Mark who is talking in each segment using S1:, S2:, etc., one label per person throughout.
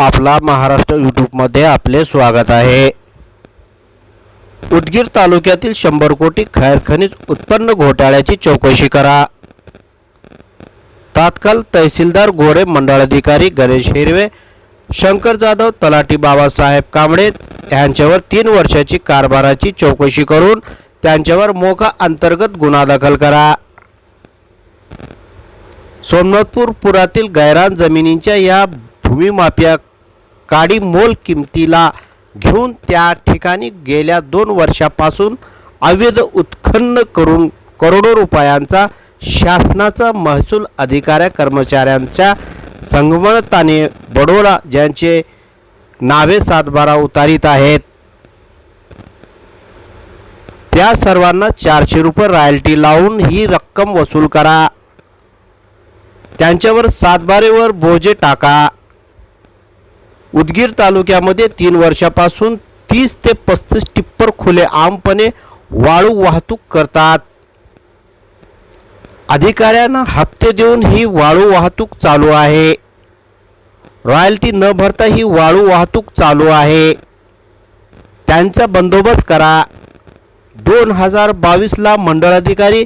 S1: आपला महाराष्ट्र यूट्यूबमध्ये आपले स्वागत आहे. उदगीर तालुक्यातील शंभर कोटी खैर खनिज उत्पन्न घोटाळ्याची चौकशी करा. तात्काळ तहसीलदार गोरे मंडळाधिकारी गणेश हिरवे शंकर जाधव तलाठी बाबासाहेब कांबळे यांच्यावर तीन वर्षाची कारभाराची चौकशी करून त्यांच्यावर मोका अंतर्गत गुन्हा दाखल करा. सोमनाथपूर पुरातील गैरान जमिनींच्या या भूमिमाफिया काडी मोल किमतीला घेऊन त्या ठिकाणी गेल्या दोन वर्षापासून अवैध उत्खन्न करून करोडो रुपयांचा शासनाचा महसूल अधिकाऱ्या कर्मचाऱ्यांच्या संगमताने बडोला ज्यांचे नावे सातबारा उतारित आहेत. त्या सर्वांना चारशे रुपये रॉयल्टी लावून ही रक्कम वसूल करा. त्यांच्यावर सातबारेवर बोजे टाका. उदगीर तालुक्यामध्ये तीन वर्षापासून तीस ते पस्तीस टिप्पर खुले आमपणे वाळू वाहतूक करतात. अधिकाऱ्यांना हप्ते देऊन ही वाळू वाहतूक चालू आहे. रॉयल्टी न भरता ही वाळू वाहतूक चालू आहे. त्यांचा बंदोबस्त करा. दोन हजार बावीसला मंडळाधिकारी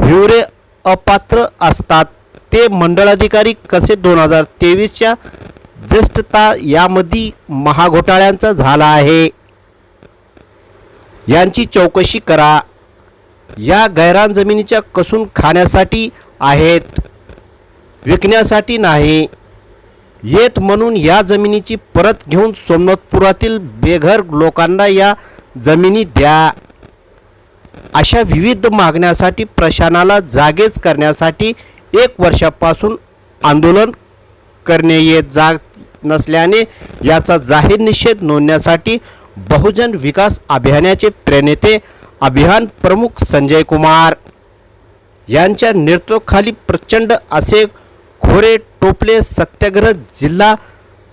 S1: हिवरे अपात्र असतात. ते मंडळाधिकारी कसे दोन हजार तेवीसच्या ज्येष्ठता यामध्ये महाघोटाळ्यांचा झाला आहे. यांची चौकशी करा. या गैरान जमिनीच्या कसून खाण्यासाठी आहेत. विकण्यासाठी नाही. येत म्हणून या जमिनीची परत घेऊन सोमनाथपुरातील बेघर लोकांना या जमिनी द्या. अशा विविध मागण्यासाठी प्रशासनाला जागेच करण्यासाठी एक वर्षापासून आंदोलन करणे येत जात नसल्याने याचा जाहीर निषेध नोंदण्यासाठी बहुजन विकास अभियानाचे प्रणेते अभियान प्रमुख संजय कुमार यांच्या नेतृत्वाखाली प्रचंड असे खोरे टोपले सत्याग्रह जिल्हा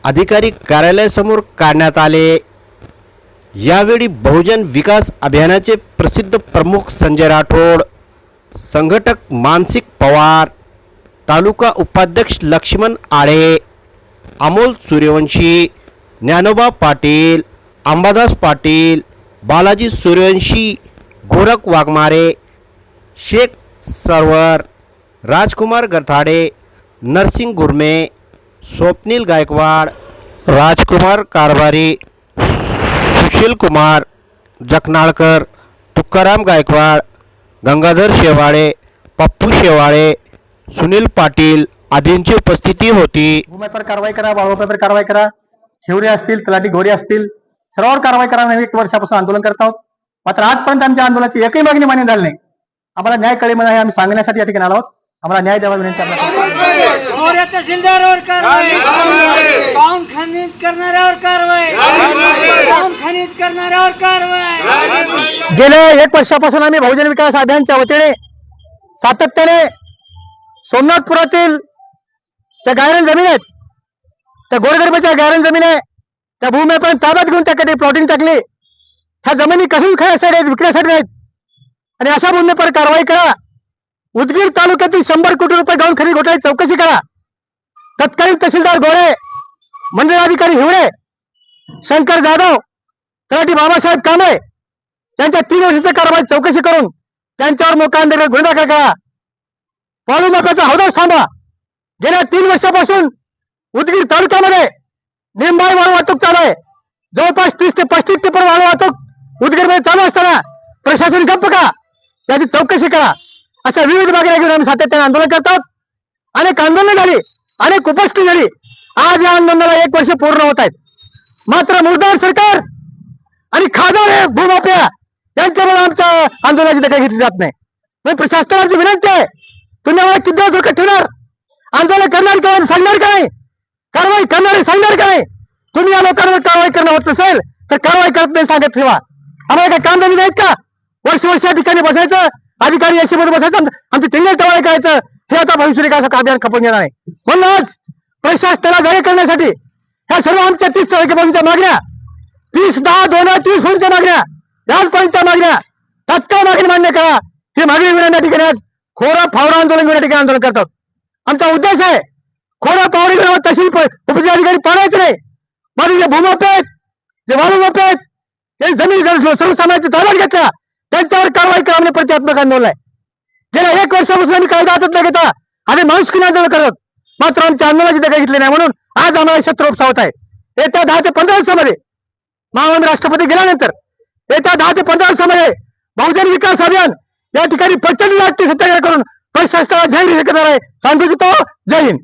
S1: अधिकारी कार्यालयासमोर काढण्यात आले. यावेळी बहुजन विकास अभियानाचे प्रसिद्ध प्रमुख संजय राठोड संघटक मानसिक पवार तालुका उपाध्यक्ष लक्ष्मण आळे अमोल सूर्यवंशी ज्ञानोबा पाटील अंबादास पाटील बालाजी सूर्यवंशी गोरख वाघमारे शेख सरवर राजकुमार गरथाडे नरसिंग गुरमे स्वप्नील गायकवाड राजकुमार कारभारी सुशील कुमार जखनाळकर तुकाराम गायकवाड गंगाधर शेवाळे पप्पू शेवाळे सुनील पाटील आदींची उपस्थिती होती.
S2: भूमीपर कारवाई करा वाळूपेपर कारवाई करा. हिवरे असतील तलाठी घोडे असतील सर्वांवर कारवाई करा. म्हणून एक वर्षापासून आंदोलन करत आहोत. मात्र आजपर्यंत आमच्या आंदोलनाची एकही मागणी मान्य झाली नाही. आम्हाला न्याय कळे म्हणून हे आम्ही सांगण्यासाठी या ठिकाणी आलो आहोत. आम्हाला न्याय द्यावा विनंती
S3: काम खनिज करणाऱ्यावर कारवाई. खनिज करणाऱ्यावर कारवाई.
S2: गेल्या एक वर्षापासून आम्ही बहुजन विकास अभियानच्या वतीने सातत्याने सोमनाथपुरातील त्या गायरण जमीन आहेत. त्या गोरगरबाच्या गायरण जमीन आहे. त्या भूमी पण ताब्यात घेऊन त्या कधी प्लॉटिंग टाकली. ह्या जमिनी कसून खाण्यासाठी आहेत विकण्यासाठी आहेत. आणि अशा भूमीपर कारवाई करा. उदगीर तालुक्यातील शंभर कोटी रुपये गाऊन खरेदी घोटाळी चौकशी करा. तत्कालीन तहसीलदार गोळे मंडळाधिकारी हिवळे शंकर जाधव तलाठी बाबासाहेब कांबळे त्यांच्या तीन वर्षाच्या कारवाई चौकशी करून त्यांच्यावर मोकांदर अंतर्गत गुन्हा दाखल करा. पाळू नकाचा हौदाच थांबा गेल्या तीन वर्षापासून उदगीर तालुक्यामध्ये निंबाई वाळू वाहतूक चालू आहे. जवळपास तीस ते पस्तीस टिपर वाळू वाहतूक उदगीरमध्ये चालू असताना प्रशासन गप्प का त्याची चौकशी करा. अशा विविध मागण्या घेऊन आम्ही सातत्याने आंदोलन करतात अनेक आंदोलनं झाली अनेक उपस्थिती झाली. आज या आंदोलनाला एक वर्ष पूर्ण होत आहेत. मात्र मुर्दार सरकार आणि खासदार हे भूमाफिया यांच्यामुळे आमच्या आंदोलनाची दखल घेतली जात नाही. प्रशासनाची विनंती आहे तुम्ही आम्हाला किती दिवस ठेवणार? आंदोलन करणार काय सांगणार काय? कारवाई करणारे सांगणार काय? तुम्ही या लोकांवर कारवाई करणं होत नसेल तर कारवाई करत नाही सांगत ठेवा. आम्हाला काय काम धंदे नाहीत का? वर्ष वर्ष या ठिकाणी बसायचं अधिकारी एसी मध्ये बसायचं आम- आमचं टिंगल टवाळे करायचं. हे आता भविष्य विकासाचं अभियान खपून येणार आहे. म्हणूनच प्रशासनाला जाहीर करण्यासाठी ह्या सर्व आमच्या तीस तारखेपासूनच्या मागण्या तीस दहा दोन हजार तीस होऊनच्या मागण्या आजपर्यंतच्या मागण्या तात्काळ मागणी मान्य करा. ही मागणी विनंती या ठिकाणी आज खोरा फावडा आंदोलन या ठिकाणी आंदोलन करतात. आमचा उद्देश आहे खोडा पावडी तहसील प- उपजिल्हाधिकारी पाडायचं नाही. माझे जे भूमाप आहेत जे वाळूमाप आहेत जमीन जर ताब्यात घेतल्या त्यांच्यावर कारवाई करावणे प्रतिहात्मक आंदोलन आहे. गेल्या एक वर्षापासून आम्ही कायदा हातात न घेता आम्ही माणुसकीने आंदोलन करत मात्र आमच्या आंदोलनाची दखल घेतली नाही म्हणून आज आम्हाला शत्रू उपसावत आहे. येत्या दहा ते पंधरा वर्षामध्ये महामान्य राष्ट्रपती गेल्यानंतर येत्या दहा ते पंधरा वर्षामध्ये बहुजन विकास अभियान या ठिकाणी प्रचंड लाटते सत्याग्रह करून प्रशासनाला जाहीर हे करणार आहे सांगू इच्छितो जय हिंद।